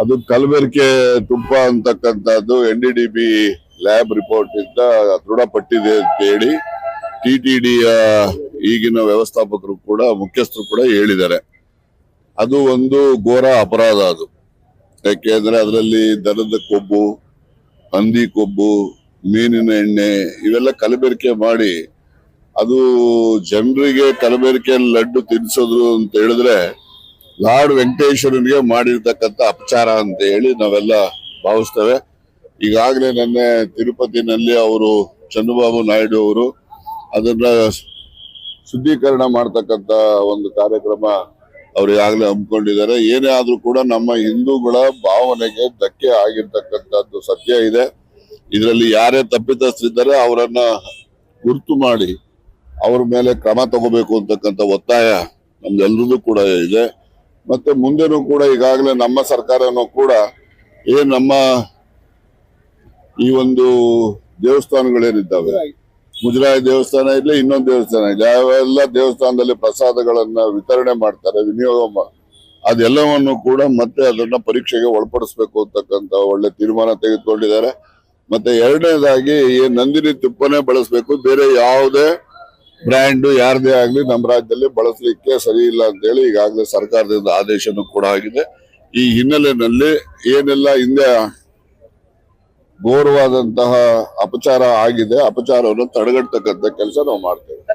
ಅದು ಕಲಬೆರಕೆ ತುಪ್ಪ ಅಂತಕ್ಕಂಥದ್ದು N D D B lab report ಇಂದ ದೃಢಪಟ್ಟಿದೆ ಅಂತ ಹೇಳಿ ಟಿ ಟಿ ಡಿಯ ಈಗಿನ ವ್ಯವಸ್ಥಾಪಕರು ಕೂಡ, ಮುಖ್ಯಸ್ಥರು ಕೂಡ ಹೇಳಿದ್ದಾರೆ. ಅದು ಒಂದು ಘೋರ ಅಪರಾಧ ಅದು. ಯಾಕೆಂದ್ರೆ ಅದರಲ್ಲಿ ದನದ ಕೊಬ್ಬು, ಹಂದಿ ಕೊಬ್ಬು, ಮೀನಿನ ಎಣ್ಣೆ ಇವೆಲ್ಲ ಕಲಬೆರಕೆ ಮಾಡಿ ಅದು ಜನರಿಗೆ ಕಲಬೆರಕೆ ಲಡ್ಡು ತಿನ್ಸೋದು ಅಂತ ಹೇಳಿದ್ರೆ ಲಾರ್ಡ್ ವೆಂಕಟೇಶ್ವರನಿಗೆ ಮಾಡಿರ್ತಕ್ಕಂಥ ಅಪಚಾರ ಅಂತ ಹೇಳಿ ನಾವೆಲ್ಲ ಭಾವಿಸ್ತೇವೆ. ಈಗಾಗಲೇ ನನ್ನ ತಿರುಪತಿನಲ್ಲಿ ಅವರು ಚಂದ್ರಬಾಬು ನಾಯ್ಡು ಅವರು ಅದನ್ನ ಶುದ್ಧೀಕರಣ ಮಾಡ್ತಕ್ಕಂಥ ಒಂದು ಕಾರ್ಯಕ್ರಮ ಅವರು ಈಗಾಗಲೇ ಹಮ್ಮಿಕೊಂಡಿದ್ದಾರೆ. ಏನೇ ಆದರೂ ಕೂಡ ನಮ್ಮ ಹಿಂದೂಗಳ ಭಾವನೆಗೆ ಧಕ್ಕೆ ಆಗಿರ್ತಕ್ಕಂಥದ್ದು ಸತ್ಯ ಇದೆ. ಇದರಲ್ಲಿ ಯಾರೇ ತಪ್ಪಿತಸ್ಥರಿದ್ದಾರೆ ಅವರನ್ನ ಗುರುತು ಮಾಡಿ ಅವ್ರ ಮೇಲೆ ಕ್ರಮ ತಗೋಬೇಕು ಅಂತಕ್ಕಂಥ ಒತ್ತಾಯ ನಮ್ದೆಲ್ಲರದ್ದು ಕೂಡ ಇದೆ. ಮತ್ತೆ ಮುಂದೆನೂ ಕೂಡ ಈಗಾಗಲೇ ನಮ್ಮ ಸರ್ಕಾರನೂ ಕೂಡ ಏನ್ ನಮ್ಮ ಈ ಒಂದು ದೇವಸ್ಥಾನಗಳೇನಿದ್ದಾವೆ? ಮುಜರಾಯಿ ದೇವಸ್ಥಾನ ಇರಲಿ, ಇನ್ನೊಂದು ದೇವಸ್ಥಾನ ಇದೆ ಯಾವೆಲ್ಲ ದೇವಸ್ಥಾನದಲ್ಲಿ ಪ್ರಸಾದಗಳನ್ನ ವಿತರಣೆ ಮಾಡ್ತಾರೆ, ವಿನಿಯೋಗ ಅದೆಲ್ಲವನ್ನು ಕೂಡ ಮತ್ತೆ ಅದನ್ನ ಪರೀಕ್ಷೆಗೆ ಒಳಪಡಿಸ್ಬೇಕು ಅಂತಕ್ಕಂತ ಒಳ್ಳೆ ತೀರ್ಮಾನ ತೆಗೆದುಕೊಂಡಿದ್ದಾರೆ. ಮತ್ತೆ ಎರಡನೇದಾಗಿ ನಂದಿನಿ ತುಪ್ಪನೇ ಬಳಸಬೇಕು, ಬೇರೆ ಯಾವುದೇ ಬ್ರ್ಯಾಂಡ್ ಯಾರದೇ ಆಗ್ಲಿ ನಮ್ಮ ರಾಜ್ಯದಲ್ಲಿ ಬಳಸಲಿಕ್ಕೆ ಸರಿ ಇಲ್ಲ ಅಂತ ಹೇಳಿ ಈಗಾಗಲೇ ಸರ್ಕಾರದಿಂದ ಆದೇಶನೂ ಕೂಡ ಆಗಿದೆ. ಈ ಹಿನ್ನೆಲೆಯಲ್ಲಿ ಏನೆಲ್ಲ ಹಿಂದೆ ಘೋರವಾದಂತಹ ಅಪಚಾರ ಆಗಿದೆ, ಅಪಚಾರವನ್ನು ತಡೆಗಟ್ಟತಕ್ಕಂಥ ಕೆಲಸ ನಾವು ಮಾಡ್ತೇವೆ.